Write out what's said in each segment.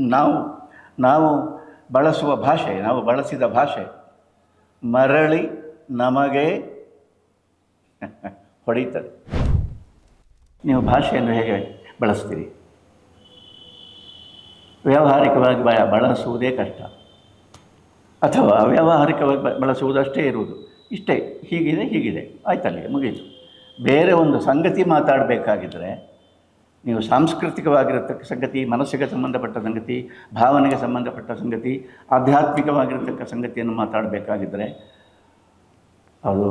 ನಾವು ನಾವು ಬಳಸುವ ಭಾಷೆ, ನಾವು ಬಳಸಿದ ಭಾಷೆ, ಮರಳಿ ನಮಗೆ ಹೊಡೆಯುತ್ತದೆ. ನೀವು ಭಾಷೆಯನ್ನು ಹೇಗೆ ಬಳಸ್ತೀರಿ? ವ್ಯಾವಹಾರಿಕವಾಗಿ ಬಳಸುವುದೇ ಕಷ್ಟ. ಅಥವಾ ಅವ್ಯಾವಹಾರಿಕವಾಗಿ ಬ- ಬಳಸುವುದಷ್ಟೇ ಇರುವುದು. ಇಷ್ಟೇ, ಹೀಗಿದೆ ಹೀಗಿದೆ, ಆಯ್ತಲ್ಲಿ, ಮುಗೀತು. ಬೇರೆ ಒಂದು ಸಂಗತಿ ಮಾತಾಡಬೇಕಾಗಿದ್ದರೆ ನೀವು ಸಾಂಸ್ಕೃತಿಕವಾಗಿರತಕ್ಕ ಸಂಗತಿ, ಮನಸ್ಸಿಗೆ ಸಂಬಂಧಪಟ್ಟ ಸಂಗತಿ, ಭಾವನೆಗೆ ಸಂಬಂಧಪಟ್ಟ ಸಂಗತಿ, ಆಧ್ಯಾತ್ಮಿಕವಾಗಿರತಕ್ಕ ಸಂಗತಿಯನ್ನು ಮಾತಾಡಬೇಕಾಗಿದ್ದರೆ ಅದು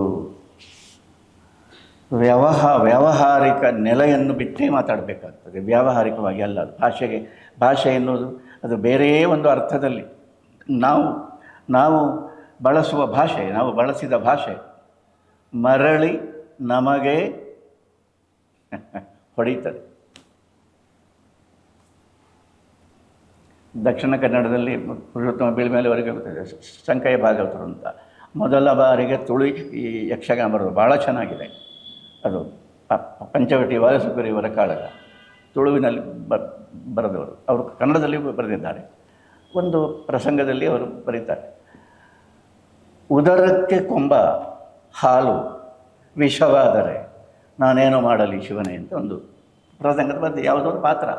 ವ್ಯವಹ, ವ್ಯಾವಹಾರಿಕ ನೆಲೆಯನ್ನು ಬಿಟ್ಟೇ ಮಾತಾಡಬೇಕಾಗ್ತದೆ. ವ್ಯಾವಹಾರಿಕವಾಗಿ ಅಲ್ಲ ಅದು. ಭಾಷೆಗೆ, ಭಾಷೆ ಎನ್ನುವುದು ಅದು ಬೇರೆಯೇ ಒಂದು ಅರ್ಥದಲ್ಲಿ ನಾವು ನಾವು ಬಳಸುವ ಭಾಷೆ, ನಾವು ಬಳಸಿದ ಭಾಷೆ. ಮರಳಿ ನಮಗೆ ಹೊಡೀತದೆ ದಕ್ಷಿಣ ಕನ್ನಡದಲ್ಲಿ ಪುರುಷೋತ್ತಮ ಬೀಳ್ಮೇಲೆವರೆಗೆ ಗೊತ್ತಿದೆ ಶಂಕಯ ಭಾಗವತರು ಅಂತ. ಮೊದಲ ಬಾರಿಗೆ ತುಳಿ ಈ ಯಕ್ಷಗಾನ ಬರೋದು ಭಾಳ ಚೆನ್ನಾಗಿದೆ. ಅದು ಪಂಚವಟಿ ಇವರ ಕಾಳಗ. ತುಳುವಿನಲ್ಲಿ ಬ, ಬರೆದವರು. ಅವರು ಕನ್ನಡದಲ್ಲಿ ಬರೆದಿದ್ದಾರೆ. ಒಂದು ಪ್ರಸಂಗದಲ್ಲಿ ಅವರು ಬರೀತಾರೆ. ಉದರಕ್ಕೆ ಕೊಂಬ, ಹಾಲು, ವಿಷವಾದರೆ ನಾನೇನು ಮಾಡಲಿ ಶಿವನೇ ಅಂತ ಒಂದು ಪ್ರಸಂಗದ ಬಗ್ಗೆ ಯಾವುದೋ ಒಂದು ಪಾತ್ರ.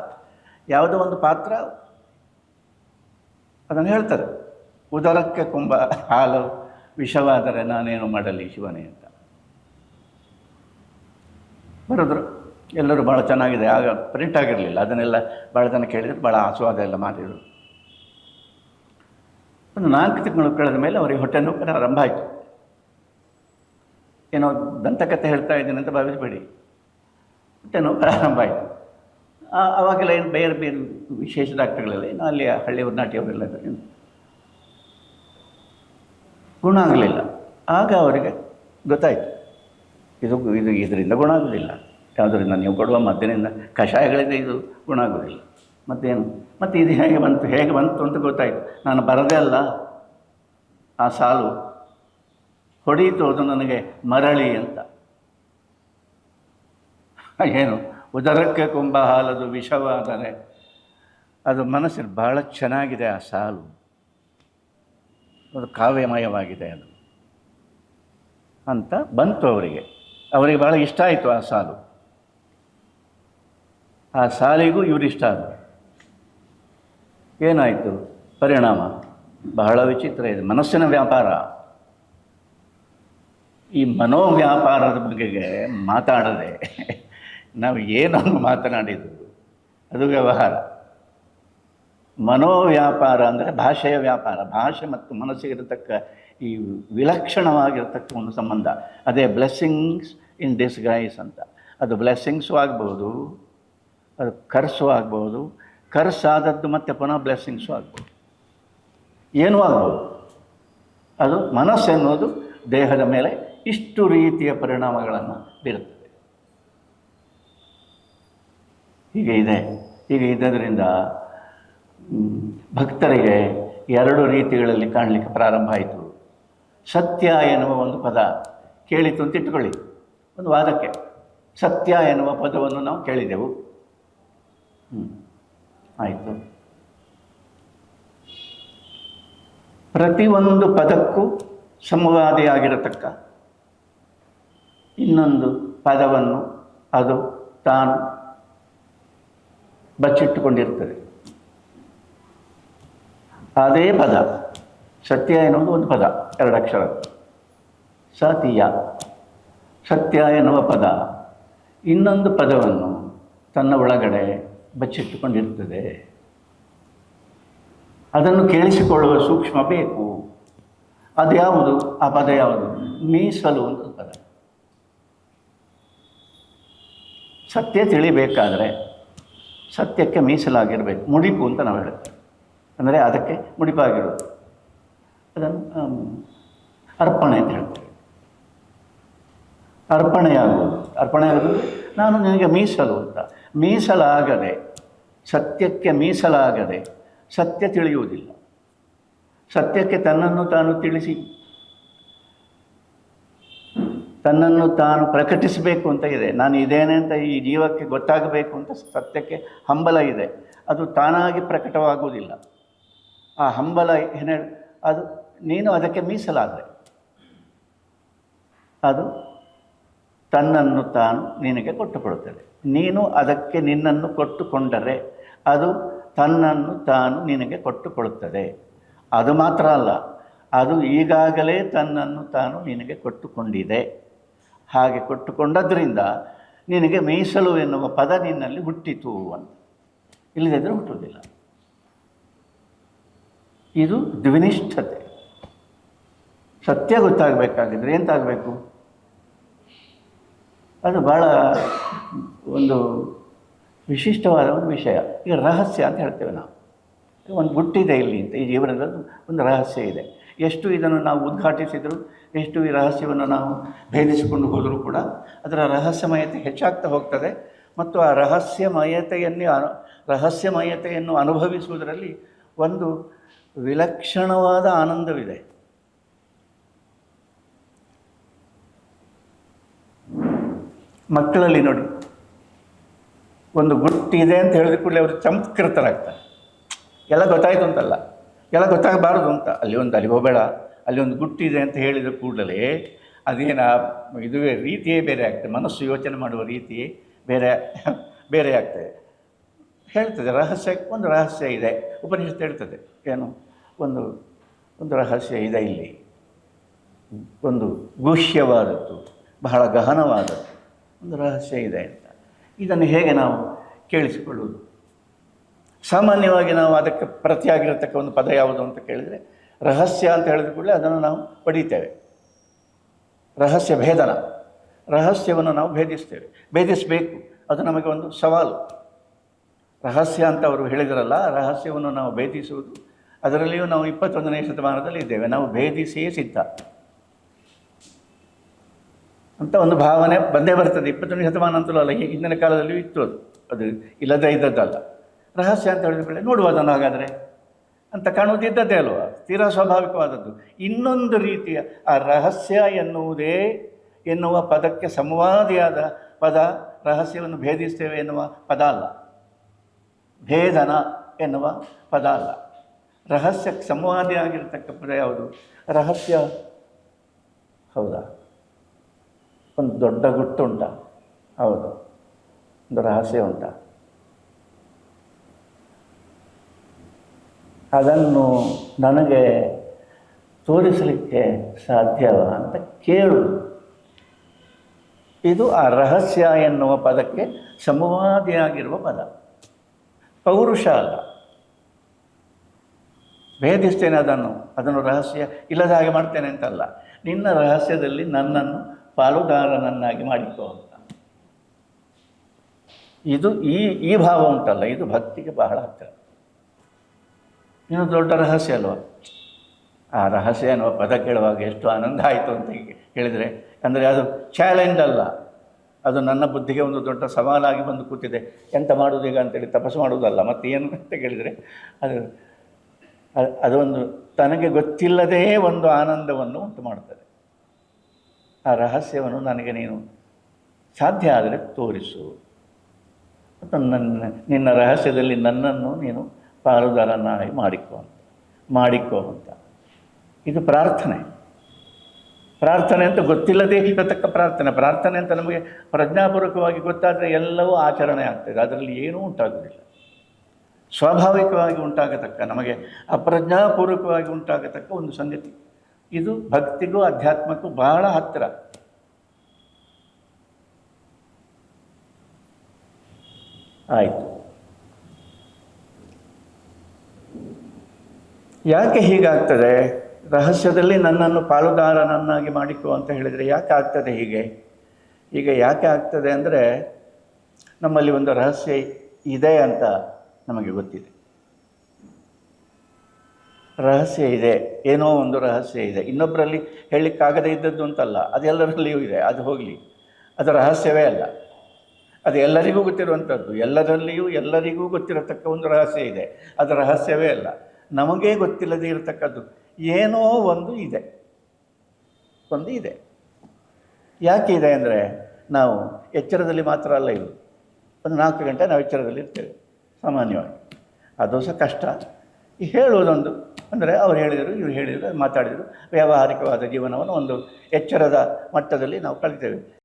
ಯಾವುದೋ ಒಂದು ಪಾತ್ರ ಅದನ್ನು ಹೇಳ್ತಾರೆ. ಉದರಕ್ಕೆ ತುಂಬ ಹಾಲು ವಿಷವಾದರೆ ನಾನೇನು ಮಾಡಲಿ ಶಿವನೇ ಅಂತ. ಬರೆದ್ರು. ಎಲ್ಲರೂ ಭಾಳ ಚೆನ್ನಾಗಿದೆ. ಆಗ ಪ್ರಿಂಟ್ ಆಗಿರಲಿಲ್ಲ. ಅದನ್ನೆಲ್ಲ ಭಾಳ ಜನ ಕೇಳಿದ್ರು. ಭಾಳ ಆಸ್ವಾದ ಎಲ್ಲ ಮಾಡಿದರು. ಒಂದು ನಾಲ್ಕು ತಿಂಗಳು ಕಳೆದ ಮೇಲೆ ಅವರಿಗೆ ಹೊಟ್ಟೆ ನೋವು ಪ್ರಾರಂಭ ಆಯಿತು. ಏನೋ ದಂತಕಥೆ ಹೇಳ್ತಾ ಇದ್ದೀನಿ ಅಂತ ಭಾವಿಸಬೇಡಿ. ಹೊಟ್ಟೆ ನೋವು ಪ್ರಾರಂಭ ಆಯಿತು. ಆವಾಗೆಲ್ಲ ಏನು ಬೇರೆ ಬೇರೆ ವಿಶೇಷ ಡಾಕ್ಟರ್ಗಳೆಲ್ಲ ಏನು ಅಲ್ಲಿ ಹಳ್ಳಿ ನಾಟಿಯವರೆಲ್ಲ. ಗುಣ ಆಗಲಿಲ್ಲ. ಆಗ ಅವರಿಗೆ ಗೊತ್ತಾಯಿತು. ಇದು ಇದು ಇದರಿಂದ ಗುಣ ಆಗೋದಿಲ್ಲ ಯಾವುದರಿಂದ ನೀವು ಕೊಡುವ ಮದ್ದಿನಿಂದ ಕಷಾಯಗಳಿಂದ ಇದು ಗುಣ ಆಗೋದಿಲ್ಲ ಮತ್ತೇನು? ಮತ್ತು ಇದು ಹೇಗೆ ಬಂತು ಹೇಗೆ ಬಂತು ಅಂತ ಗೊತ್ತಾಯಿತು. ನಾನು ಬರದೇ ಅಲ್ಲ. ಆ ಸಾಲು ಹೊಡೀತು ಅದು ನನಗೆ ಮರಳಿ ಅಂತ. ಏನು? ಉದರಕ್ಕೆ ಕುಂಭ ಹಾಲದು ವಿಷವಾದರೆ. ಅದು ಮನಸ್ಸಿನ ಭಾಳ ಚೆನ್ನಾಗಿದೆ ಆ ಸಾಲು. ಅದು ಕಾವ್ಯಮಯವಾಗಿದೆ ಅದು. ಅಂತ ಬಂತು ಅವರಿಗೆ. ಅವರಿಗೆ ಭಾಳ ಇಷ್ಟ ಆಯಿತು ಆ ಸಾಲು. ಆ ಸಾಲಿಗೂ ಇವರಿಷ್ಟ ಇಷ್ಟ ಆದರು ಏನಾಯಿತು? ಪರಿಣಾಮ. ಬಹಳ ವಿಚಿತ್ರ ಇದೆ. ಮನಸ್ಸಿನ ವ್ಯಾಪಾರ. ಈ ಮನೋವ್ಯಾಪಾರದ ಬಗೆಗೆ ಮಾತಾಡದೆ. ನಾವು ಏನನ್ನು ಮಾತನಾಡಿದ್ದು ಅದು ವ್ಯವಹಾರ. ಮನೋವ್ಯಾಪಾರ ಅಂದರೆ ಭಾಷೆಯ ವ್ಯಾಪಾರ. ಭಾಷೆ ಮತ್ತು ಮನಸ್ಸಿಗಿರತಕ್ಕ ಈ ವಿಲಕ್ಷಣವಾಗಿರತಕ್ಕ ಒಂದು ಸಂಬಂಧ. ಅದೇ ಬ್ಲೆಸ್ಸಿಂಗ್ಸ್ ಇನ್ ಡಿಸ್ಗೈಸ್ ಅಂತ. ಅದು ಬ್ಲೆಸ್ಸಿಂಗ್ಸು ಆಗ್ಬೋದು, ಅದು ಕರ್ಸು ಆಗ್ಬೋದು ಕರ್ಸ್ ಆದದ್ದು ಮತ್ತೆ ಪುನಃ ಬ್ಲೆಸ್ಸಿಂಗ್ಸು ಆಗ್ಬೋದು. ಏನೂ ಆಗ್ಬೋದು. ಅದು ಮನಸ್ಸೆನ್ನುವುದು ದೇಹದ ಮೇಲೆ ಇಷ್ಟು ರೀತಿಯ ಪರಿಣಾಮಗಳನ್ನು ಬೀರುತ್ತದೆ ಹೀಗೆ ಇದೆ. ಹೀಗೆ ಇದ್ದದರಿಂದ ಭಕ್ತರಿಗೆ ಎರಡು ರೀತಿಗಳಲ್ಲಿ ಕಾಣಲಿಕ್ಕೆ ಪ್ರಾರಂಭ ಆಯಿತು. ಸತ್ಯ ಎನ್ನುವ ಒಂದು ಪದ ಕೇಳಿತು ಅಂತ ಇಟ್ಕೊಳ್ಳಿ ಒಂದು ವಾದಕ್ಕೆ. ಸತ್ಯ ಎನ್ನುವ ಪದವನ್ನು ನಾವು ಕೇಳಿದೆವು. ಆಯಿತು. ಪ್ರತಿಯೊಂದು ಪದಕ್ಕೂ ಸಂವಾದಿಯಾಗಿರತಕ್ಕ ಇನ್ನೊಂದು ಪದವನ್ನು ಅದು ತಾನು ಬಚ್ಚಿಟ್ಟುಕೊಂಡಿರ್ತದೆ. ಅದೇ ಪದ, ಸತ್ಯ ಎನ್ನುವುದು ಒಂದು ಪದ, ಎರಡು ಅಕ್ಷರ. ಸತಿಯ, ಸತ್ಯ ಎನ್ನುವ ಪದ, ಇನ್ನೊಂದು ಪದವನ್ನು ತನ್ನ ಒಳಗಡೆ ಬಚ್ಚಿಟ್ಟುಕೊಂಡಿರ್ತದೆ. ಅದನ್ನು ಕೇಳಿಸಿಕೊಳ್ಳುವ ಸೂಕ್ಷ್ಮ ಬೇಕು. ಅದ್ಯಾವುದು ಆ ಪದ ಯಾವುದು? ಮೀಸಲು ಅಂತ ಪದ. ಸತ್ಯ ತಿಳಿಬೇಕಾದರೆ ಸತ್ಯಕ್ಕೆ ಮೀಸಲಾಗಿರಬೇಕು. ಮುಡಿಪು ಅಂತ ನಾವು ಹೇಳ್ತೇವೆ. ಅಂದರೆ ಅದಕ್ಕೆ ಮುಡಿಪಾಗಿರೋದು. ಅದನ್ನು ಅರ್ಪಣೆ ಅಂತ ಹೇಳ್ತೇವೆ. ಅರ್ಪಣೆಯಾಗುವುದು. ಅರ್ಪಣೆ ಆಗೋದು ನಾನು ನಿನಗೆ ಮೀಸಲು ಅಂತ. ಮೀಸಲಾಗದೆ, ಸತ್ಯಕ್ಕೆ ಮೀಸಲಾಗದೆ ಸತ್ಯ ತಿಳಿಯುವುದಿಲ್ಲ. ಸತ್ಯಕ್ಕೆ ತನ್ನನ್ನು ತಾನು ತಿಳಿಸಿ ತನ್ನನ್ನು ತಾನು ಪ್ರಕಟಿಸಬೇಕು ಅಂತ ಇದೆ. ನಾನು ಇದೇನೆ ಅಂತ ಈ ಜೀವಕ್ಕೆ ಗೊತ್ತಾಗಬೇಕು ಅಂತ ಸತ್ಯಕ್ಕೆ ಹಂಬಲ ಇದೆ. ಅದು ತಾನಾಗಿ ಪ್ರಕಟವಾಗುವುದಿಲ್ಲ. ಆ ಹಂಬಲ ಏನು ಅದು ನೀನು ಅದಕ್ಕೆ ಮೀಸಲಾದರೆ. ಅದು ತನ್ನನ್ನು ತಾನು ನಿನಗೆ ಕೊಟ್ಟುಕೊಡುತ್ತದೆ. ನೀನು ಅದಕ್ಕೆ ನಿನ್ನನ್ನು ಕೊಟ್ಟುಕೊಂಡರೆ ಅದು ತನ್ನನ್ನು ತಾನು ನಿನಗೆ ಕೊಟ್ಟುಕೊಳ್ಳುತ್ತದೆ ಅದು ಮಾತ್ರ ಅಲ್ಲ, ಅದು ಈಗಾಗಲೇ ತನ್ನನ್ನು ತಾನು ನಿನಗೆ ಕೊಟ್ಟುಕೊಂಡಿದೆ. ಹಾಗೆ ಕೊಟ್ಟುಕೊಂಡದ್ರಿಂದ ನಿನಗೆ ಮೀಸಲು ಎನ್ನುವ ಪದ ನಿನ್ನಲ್ಲಿ ಹುಟ್ಟಿತು ಅಂತ. ಇಲ್ಲದಿದ್ದರೆ ಹುಟ್ಟುವುದಿಲ್ಲ. ಇದು ದ್ವಿನಿಷ್ಠತೆ. ಸತ್ಯ ಗೊತ್ತಾಗಬೇಕಾಗಿದ್ರೆ ಎಂತಾಗಬೇಕು? ಅದು ಭಾಳ ಒಂದು ವಿಶಿಷ್ಟವಾದ ಒಂದು ವಿಷಯ. ಈಗ ರಹಸ್ಯ ಅಂತ ಹೇಳ್ತೇವೆ ನಾವು. ಒಂದು ಹುಟ್ಟಿದೆ ಇಲ್ಲಿ ಅಂತ. ಈ ಜೀವನದಲ್ಲಿ ಒಂದು ರಹಸ್ಯ ಇದೆ. ಎಷ್ಟು ಇದನ್ನು ನಾವು ಉದ್ಘಾಟಿಸಿದರೂ, ಎಷ್ಟು ಈ ರಹಸ್ಯವನ್ನು ನಾವು ಭೇದಿಸಿಕೊಂಡು ಹೋದರೂ ಕೂಡ ಅದರ ರಹಸ್ಯಮಯತೆ ಹೆಚ್ಚಾಗ್ತಾ ಹೋಗ್ತದೆ. ಮತ್ತು ಆ ರಹಸ್ಯಮಯತೆಯನ್ನೇ ಅನು, ರಹಸ್ಯಮಯತೆಯನ್ನು ಅನುಭವಿಸುವುದರಲ್ಲಿ ಒಂದು ವಿಲಕ್ಷಣವಾದ ಆನಂದವಿದೆ. ಮಕ್ಕಳಲ್ಲಿ ನೋಡಿ, ಒಂದು ಗುಟ್ಟಿದೆ ಅಂತ ಹೇಳಿದ ಕೂಡಲೇ ಅವರು ಚಮತ್ಕೃತರಾಗ್ತಾರೆ. ಎಲ್ಲ ಗೊತ್ತಾಯಿತು ಅಂತಲ್ಲ. ಎಲ್ಲ ಗೊತ್ತಾಗಬಾರದು ಅಂತ. ಅಲ್ಲಿ ಒಂದು ಅಲ್ಲಿ ಹೋಗಬೇಡ ಅಲ್ಲಿ ಒಂದು ಗುಟ್ಟಿದೆ ಅಂತ ಹೇಳಿದ ಕೂಡಲೇ ಅದೇನು, ಇದುವೇ ರೀತಿಯೇ ಬೇರೆ ಆಗ್ತದೆ. ಮನಸ್ಸು ಯೋಚನೆ ಮಾಡುವ ರೀತಿ ಬೇರೆ ಬೇರೆ ಆಗ್ತದೆ. ಹೇಳ್ತದೆ, ರಹಸ್ಯ, ಒಂದು ರಹಸ್ಯ ಇದೆ. ಉಪನಿಷತ್ತು ಹೇಳ್ತದೆ, ಏನು, ಒಂದು ಒಂದು ರಹಸ್ಯ ಇದೆ ಇಲ್ಲಿ. ಒಂದು ಗುಹ್ಯವಾದದ್ದು, ಬಹಳ ಗಹನವಾದದ್ದು, ಒಂದು ರಹಸ್ಯ ಇದೆ ಅಂತ. ಇದನ್ನು ಹೇಗೆ ನಾವು ಕೇಳಿಸಿಕೊಳ್ಳುವುದು? ಸಾಮಾನ್ಯವಾಗಿ ನಾವು ಅದಕ್ಕೆ ಪ್ರತಿಯಾಗಿರತಕ್ಕ ಒಂದು ಪದ ಯಾವುದು ಅಂತ ಕೇಳಿದರೆ ರಹಸ್ಯ ಅಂತ ಹೇಳಿದ ಕೂಡಲೇ ಅದನ್ನು ನಾವು ಪಡೀತೇವೆ. ರಹಸ್ಯ ಭೇದನ. ರಹಸ್ಯವನ್ನು ನಾವು ಭೇದಿಸ್ತೇವೆ. ಭೇದಿಸಬೇಕು. ಅದು ನಮಗೆ ಒಂದು ಸವಾಲು. ರಹಸ್ಯ ಅಂತ ಅವರು ಹೇಳಿದರಲ್ಲ, ರಹಸ್ಯವನ್ನು ನಾವು ಭೇದಿಸುವುದು. ಅದರಲ್ಲಿಯೂ ನಾವು ಇಪ್ಪತ್ತೊಂದನೇ ಶತಮಾನದಲ್ಲಿ ಇದ್ದೇವೆ. ನಾವು ಭೇದಿಸಿಯೇ ಸಿದ್ಧ. ಅಂತ ಒಂದು ಭಾವನೆ ಬಂದೇ ಬರ್ತದೆ. ಇಪ್ಪತ್ತೊಂದನೇ ಶತಮಾನ ಅಂತಲೂ ಅಲ್ಲ ಹಿಂದಿನ ಕಾಲದಲ್ಲಿಯೂ ಇತ್ತು ಅದು. ಅದು ಇಲ್ಲದೇ ಇದ್ದದ್ದಲ್ಲ. ರಹಸ್ಯ ಅಂತ ಹೇಳಿದ ಮೇಲೆ ನೋಡುವ ಅದನ್ನು ಹಾಗಾದರೆ. ಅಂತ ಕಾಣುವುದಿದ್ದದ್ದೇ ಅಲ್ವಾ? ತೀರಾ ಸ್ವಾಭಾವಿಕವಾದದ್ದು. ಇನ್ನೊಂದು ರೀತಿಯ ಆ ರಹಸ್ಯ ಎನ್ನುವುದೇ ಎನ್ನುವ ಪದಕ್ಕೆ ಸಂವಾದಿಯಾದ ಪದ ರಹಸ್ಯವನ್ನು ಭೇದಿಸ್ತೇವೆ ಎನ್ನುವ ಪದ ಅಲ್ಲ. ಭೇದನ ಎನ್ನುವ ಪದ ಅಲ್ಲ. ರಹಸ್ಯಕ್ಕೆ ಸಂವಾದಿಯಾಗಿರ್ತಕ್ಕ ಪದ ಯಾವುದು? ರಹಸ್ಯ ಹೌದಾ? ಒಂದು ದೊಡ್ಡ ಗುಟ್ಟು ಉಂಟ ಹೌದು. ಒಂದು ರಹಸ್ಯ ಉಂಟಾ. ಅದನ್ನು ನನಗೆ ತೋರಿಸಲಿಕ್ಕೆ ಸಾಧ್ಯವ ಅಂತ ಕೇಳು. ಇದು ಆ ರಹಸ್ಯ ಎನ್ನುವ ಪದಕ್ಕೆ ಸಮವಾದಿಯಾಗಿರುವ ಪದ. ಪೌರುಷ ಅಲ್ಲ. ಭೇದಿಸ್ತೇನೆ ಅದನ್ನು ಅದನ್ನು ರಹಸ್ಯ, ಇಲ್ಲದ ಹಾಗೆ ಮಾಡ್ತೇನೆ ಅಂತಲ್ಲ. ನಿನ್ನ ರಹಸ್ಯದಲ್ಲಿ ನನ್ನನ್ನು ಪಾಲುದಾರನನ್ನಾಗಿ ಮಾಡಿಕೋ ಅಂತ. ಇದು ಈ ಈ ಭಾವ ಉಂಟಲ್ಲ, ಇದು ಭಕ್ತಿಗೆ ಬಹಳ ಹತ್ತಿರ. ಇನ್ನು ದೊಡ್ಡ ರಹಸ್ಯ ಅಲ್ವಾ? ಆ ರಹಸ್ಯ ಅನ್ನುವ ಪದ ಕೇಳುವಾಗ ಎಷ್ಟು ಆನಂದ ಆಯಿತು ಅಂತ ಹೇಳಿದರೆ, ಅಂದರೆ ಅದು ಚಾಲೆಂಜ್ ಅಲ್ಲ. ಅದು ನನ್ನ ಬುದ್ಧಿಗೆ ಒಂದು ದೊಡ್ಡ ಸವಾಲಾಗಿ ಬಂದು ಕೂತಿದೆ. ಎಂತ ಮಾಡುವುದು ಈಗ ಅಂತೇಳಿ ತಪಸ್ಸು ಮಾಡುವುದಲ್ಲ, ಮತ್ತು ಏನು ಅಂತ ಕೇಳಿದರೆ ಅದು, ಅದೊಂದು ತನಗೆ ಗೊತ್ತಿಲ್ಲದೇ ಒಂದು ಆನಂದವನ್ನು ಉಂಟು ಮಾಡುತ್ತದೆ. ಆ ರಹಸ್ಯವನ್ನು ನನಗೆ ನೀನು ಸಾಧ್ಯ ಆದರೆ ತೋರಿಸು. ಮತ್ತು ನನ್ನ, ನಿನ್ನ ರಹಸ್ಯದಲ್ಲಿ ನನ್ನನ್ನು ನೀನು ಪಾಲುದಾರನಾಗಿ ಮಾಡಿಕೋ ಅಂತ ಮಾಡಿಕೋ ಅಂತ. ಇದು ಪ್ರಾರ್ಥನೆ. ಪ್ರಾರ್ಥನೆ ಅಂತ ಗೊತ್ತಿಲ್ಲದೆ ಇರತಕ್ಕ ಪ್ರಾರ್ಥನೆ. ಪ್ರಾರ್ಥನೆ ಅಂತ ನಮಗೆ ಪ್ರಜ್ಞಾಪೂರ್ವಕವಾಗಿ ಗೊತ್ತಾದರೆ ಎಲ್ಲವೂ ಆಚರಣೆ ಆಗ್ತದೆ. ಅದರಲ್ಲಿ ಏನೂ ಉಂಟಾಗುವುದಿಲ್ಲ. ಸ್ವಾಭಾವಿಕವಾಗಿ ಉಂಟಾಗತಕ್ಕ, ನಮಗೆ ಅಪ್ರಜ್ಞಾಪೂರ್ವಕವಾಗಿ ಉಂಟಾಗತಕ್ಕ ಒಂದು ಸಂಗತಿ. ಇದು ಭಕ್ತಿಗೂ ಅಧ್ಯಾತ್ಮಕ್ಕೂ ಬಹಳ ಹತ್ತಿರ. ಆಯಿತು. ಯಾಕೆ ಹೀಗಾಗ್ತದೆ? ರಹಸ್ಯದಲ್ಲಿ ನನ್ನನ್ನು ಪಾಲುದಾರನನ್ನಾಗಿ ಮಾಡಿಕೊ ಅಂತ ಹೇಳಿದರೆ ಯಾಕೆ ಆಗ್ತದೆ ಹೀಗೆ? ಈಗ ಯಾಕೆ ಆಗ್ತದೆ ಅಂದರೆ ನಮ್ಮಲ್ಲಿ ಒಂದು ರಹಸ್ಯ ಇದೆ ಅಂತ ನಮಗೆ ಗೊತ್ತಿದೆ. ರಹಸ್ಯ ಇದೆ, ಏನೋ ಒಂದು ರಹಸ್ಯ ಇದೆ. ಇನ್ನೊಬ್ಬರಲ್ಲಿ ಹೇಳಲಿಕ್ಕಾಗದೇ ಇದ್ದದ್ದು ಅಂತಲ್ಲ ಅದೆಲ್ಲರಲ್ಲಿಯೂ ಇದೆ, ಅದು ಹೋಗಲಿ. ಅದು ರಹಸ್ಯವೇ ಅಲ್ಲ. ಅದು ಎಲ್ಲರಿಗೂ ಗೊತ್ತಿರುವಂಥದ್ದು ಎಲ್ಲದರಲ್ಲಿಯೂ ಎಲ್ಲರಿಗೂ ಗೊತ್ತಿರತಕ್ಕ ಒಂದು ರಹಸ್ಯ ಇದೆ. ಅದು ರಹಸ್ಯವೇ ಅಲ್ಲ. ನಮಗೇ ಗೊತ್ತಿಲ್ಲದೆ ಇರತಕ್ಕದ್ದು. ಏನೋ ಒಂದು ಇದೆ. ಒಂದು ಇದೆ. ಯಾಕೆ ಇದೆ ಅಂದರೆ, ನಾವು ಎಚ್ಚರದಲ್ಲಿ ಮಾತ್ರ ಅಲ್ಲ ಇದು ಒಂದು ನಾಲ್ಕು ಗಂಟೆ ನಾವು ಎಚ್ಚರದಲ್ಲಿ ಇರ್ತೇವೆ, ಸಾಮಾನ್ಯವಾಗಿ. ಅದು ಸಹ ಕಷ್ಟ. ಹೇಳುವುದೊಂದು. ಅಂದರೆ ಅವ್ರು ಹೇಳಿದರು, ಇವ್ರು ಹೇಳಿದರು, ಮಾತಾಡಿದರು. ವ್ಯಾವಹಾರಿಕವಾದ ಜೀವನವನ್ನು ಒಂದು ಎಚ್ಚರದ ಮಟ್ಟದಲ್ಲಿ ನಾವು ಕಲಿತೇವೆ